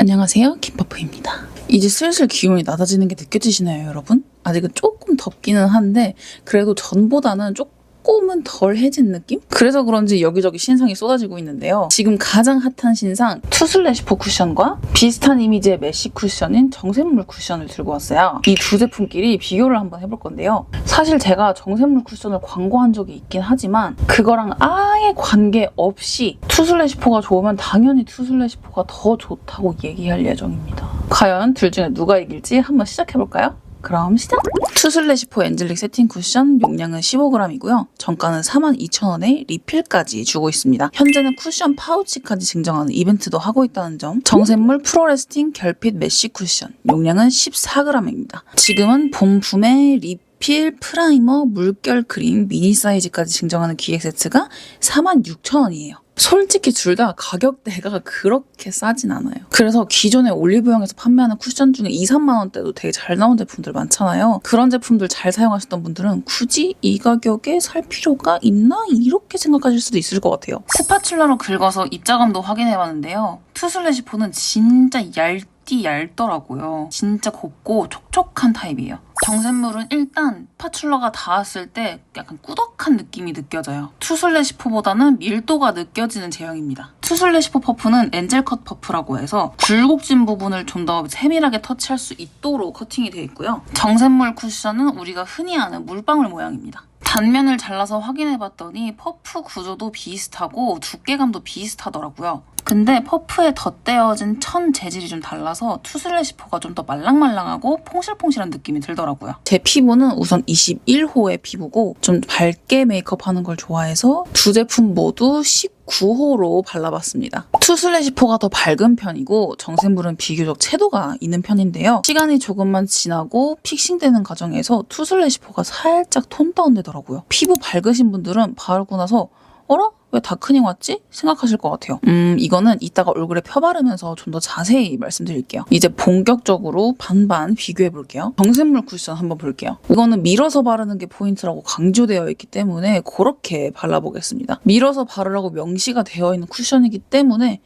안녕하세요 김퍼프입니다 이제 슬슬 기온이 낮아지는 게 느껴지시나요 여러분? 아직은 조금 덥기는 한데 그래도 전보다는 조금 은 덜 해진 느낌? 그래서 그런지 여기저기 신상이 쏟아지고 있는데요. 지금 가장 핫한 신상 투슬래시포 쿠션과 비슷한 이미지의 메쉬 쿠션인 정샘물 쿠션을 들고 왔어요. 이 두 제품끼리 비교를 한번 해볼 건데요. 사실 제가 정샘물 쿠션을 광고한 적이 있긴 하지만 그거랑 아예 관계없이 투슬래시포가 좋으면 당연히 투슬래시포가 더 좋다고 얘기할 예정입니다. 과연 둘 중에 누가 이길지 한번 시작해볼까요? 그럼 시작! 투슬래시포 엔젤릭 세팅 쿠션 용량은 15g이고요. 정가는 42,000원에 리필까지 주고 있습니다. 현재는 쿠션 파우치까지 증정하는 이벤트도 하고 있다는 점. 정샘물 프로레스팅 결핍 메쉬 쿠션 용량은 14g입니다. 지금은 본품의 리필 프라이머 물결 크림 미니 사이즈까지 증정하는 기획 세트가 46,000원이에요. 솔직히 둘 다 가격대가 그렇게 싸진 않아요. 그래서 기존에 올리브영에서 판매하는 쿠션 중에 2, 3만 원대도 되게 잘 나온 제품들 많잖아요. 그런 제품들 잘 사용하셨던 분들은 굳이 이 가격에 살 필요가 있나? 이렇게 생각하실 수도 있을 것 같아요. 스파츌러로 긁어서 입자감도 확인해봤는데요. 투슬래시포는 진짜 얇디 얇더라고요. 진짜 곱고 촉촉한 타입이에요. 정샘물은 일단 파출러가 닿았을 때 약간 꾸덕한 느낌이 느껴져요. 투슬래시포보다는 밀도가 느껴지는 제형입니다. 투슬래시포 퍼프는 엔젤컷 퍼프라고 해서 굴곡진 부분을 좀 더 세밀하게 터치할 수 있도록 커팅이 되어 있고요. 정샘물 쿠션은 우리가 흔히 아는 물방울 모양입니다. 단면을 잘라서 확인해봤더니 퍼프 구조도 비슷하고 두께감도 비슷하더라고요. 근데 퍼프에 덧대어진 천 재질이 좀 달라서 투슬래시포가 좀 더 말랑말랑하고 퐁실퐁실한 느낌이 들더라고요. 제 피부는 우선 21호의 피부고 좀 밝게 메이크업하는 걸 좋아해서 두 제품 모두 19호로 발라봤습니다. 투슬래시포가 더 밝은 편이고 정샘물은 비교적 채도가 있는 편인데요. 시간이 조금만 지나고 픽싱되는 과정에서 투슬래시포가 살짝 톤 다운되더라고요. 피부 밝으신 분들은 바르고 나서 어라? 왜 다크닝 왔지? 생각하실 것 같아요. 음, 이거는 이따가 얼굴에 펴바르면서 좀 더 자세히 말씀드릴게요. 이제 본격적으로 반반 비교해 볼게요. 정샘물 쿠션 한번 볼게요. 이거는 밀어서 바르는 게 포인트라고 강조되어 있기 때문에 그렇게 발라보겠습니다. 밀어서 바르라고 명시가 되어 있는 쿠션이기 때문에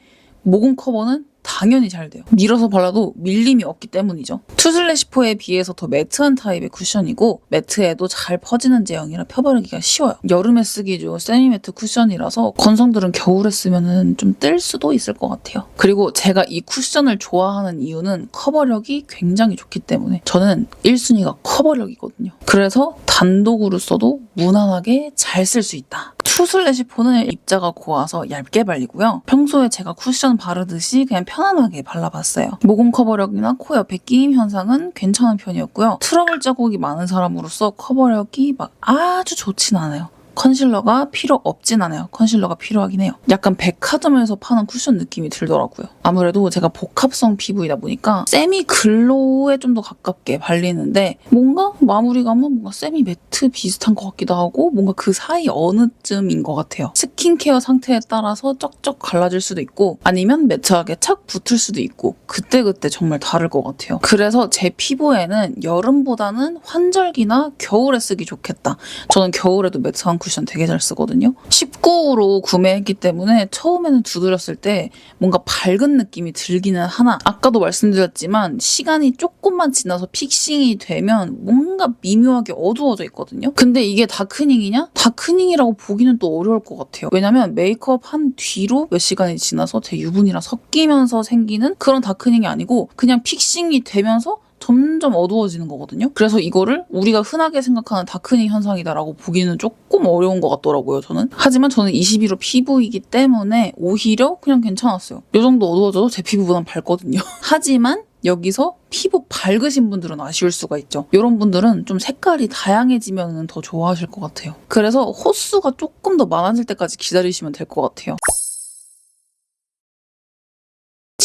모공 커버는 당연히 잘 돼요. 밀어서 발라도 밀림이 없기 때문이죠. 투슬래시포에 비해서 더 매트한 타입의 쿠션이고 매트에도 잘 퍼지는 제형이라 펴바르기가 쉬워요. 여름에 쓰기 좋은 세미매트 쿠션이라서 건성들은 겨울에 쓰면 좀 뜰 수도 있을 것 같아요. 그리고 제가 이 쿠션을 좋아하는 이유는 커버력이 굉장히 좋기 때문에 저는 1순위가 커버력이거든요. 그래서 단독으로 써도 무난하게 잘 쓸 수 있다. 투슬래시포는 입자가 고와서 얇게 발리고요. 평소에 제가 쿠션 바르듯이 그냥 편안하게 발라봤어요. 모공 커버력이나 코 옆에 끼임 현상은 괜찮은 편이었고요. 트러블 자국이 많은 사람으로서 커버력이 막 아주 좋진 않아요. 컨실러가 필요 없진 않아요. 컨실러가 필요하긴 해요. 약간 백화점에서 파는 쿠션 느낌이 들더라고요. 아무래도 제가 복합성 피부이다 보니까 세미 글로우에 좀 더 가깝게 발리는데 뭔가 마무리감은 뭔가 세미 매트 비슷한 것 같기도 하고 뭔가 그 사이 어느 쯤인 것 같아요. 스킨케어 상태에 따라서 쩍쩍 갈라질 수도 있고 아니면 매트하게 착 붙을 수도 있고 그때그때 정말 다를 것 같아요. 그래서 제 피부에는 여름보다는 환절기나 겨울에 쓰기 좋겠다. 저는 겨울에도 매트한 쿠션 되게 잘 쓰거든요. 19호로 구매했기 때문에 처음에는 두드렸을 때 뭔가 밝은 느낌이 들기는 하나 아까도 말씀드렸지만 시간이 조금만 지나서 픽싱이 되면 뭔가 미묘하게 어두워져 있거든요. 근데 이게 다크닝이냐? 다크닝이라고 보기는 또 어려울 것 같아요. 왜냐면 메이크업 한 뒤로 몇 시간이 지나서 제 유분이랑 섞이면서 생기는 그런 다크닝이 아니고 그냥 픽싱이 되면서 점점 어두워지는 거거든요. 그래서 이거를 우리가 흔하게 생각하는 다크닝 현상이다라고 보기는 조금 어려운 것 같더라고요, 저는. 하지만 저는 21호 피부이기 때문에 오히려 그냥 괜찮았어요. 이 정도 어두워져도 제 피부보단 밝거든요. 하지만 여기서 피부 밝으신 분들은 아쉬울 수가 있죠. 이런 분들은 좀 색깔이 다양해지면 더 좋아하실 것 같아요. 그래서 호수가 조금 더 많아질 때까지 기다리시면 될 것 같아요.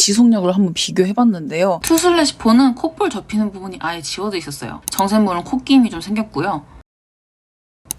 지속력을 한번 비교해봤는데요. 투슬래시포는 콧볼 접히는 부분이 아예 지워져 있었어요. 정샘물은 콧김이 좀 생겼고요.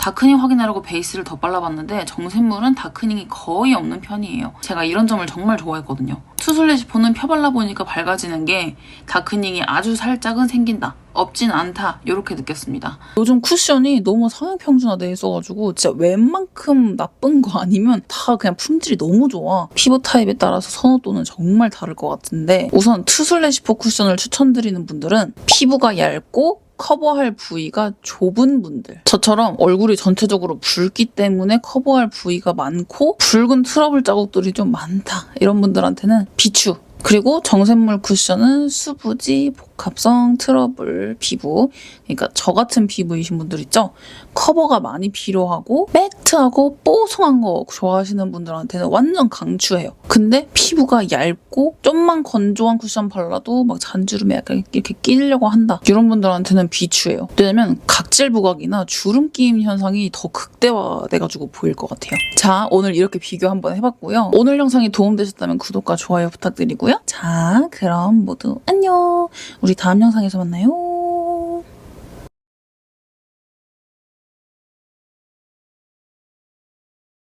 다크닝 확인하려고 베이스를 더 발라봤는데 정샘물은 다크닝이 거의 없는 편이에요. 제가 이런 점을 정말 좋아했거든요. 투슬레시포는 펴발라보니까 밝아지는 게 다크닝이 아주 살짝은 생긴다. 없진 않다. 이렇게 느꼈습니다. 요즘 쿠션이 너무 성형 평준화돼 있어가지고 진짜 웬만큼 나쁜 거 아니면 다 그냥 품질이 너무 좋아. 피부 타입에 따라서 선호도는 정말 다를 것 같은데 우선 투슬래시포 쿠션을 추천드리는 분들은 피부가 얇고 커버할 부위가 좁은 분들. 저처럼 얼굴이 전체적으로 붉기 때문에 커버할 부위가 많고 붉은 트러블 자국들이 좀 많다. 이런 분들한테는 비추. 그리고 정샘물 쿠션은 수부지, 복 합성, 트러블, 피부. 그러니까 저 같은 피부이신 분들 있죠? 커버가 많이 필요하고 매트하고 뽀송한 거 좋아하시는 분들한테는 완전 강추해요. 근데 피부가 얇고 좀만 건조한 쿠션 발라도 막 잔주름에 약간 이렇게 끼려고 한다. 이런 분들한테는 비추해요. 왜냐면 각질 부각이나 주름 끼임 현상이 더 극대화돼가지고 보일 것 같아요. 자, 오늘 이렇게 비교 한번 해봤고요. 오늘 영상이 도움되셨다면 구독과 좋아요 부탁드리고요. 자, 그럼 모두 안녕. 우리 다음 영상에서 만나요.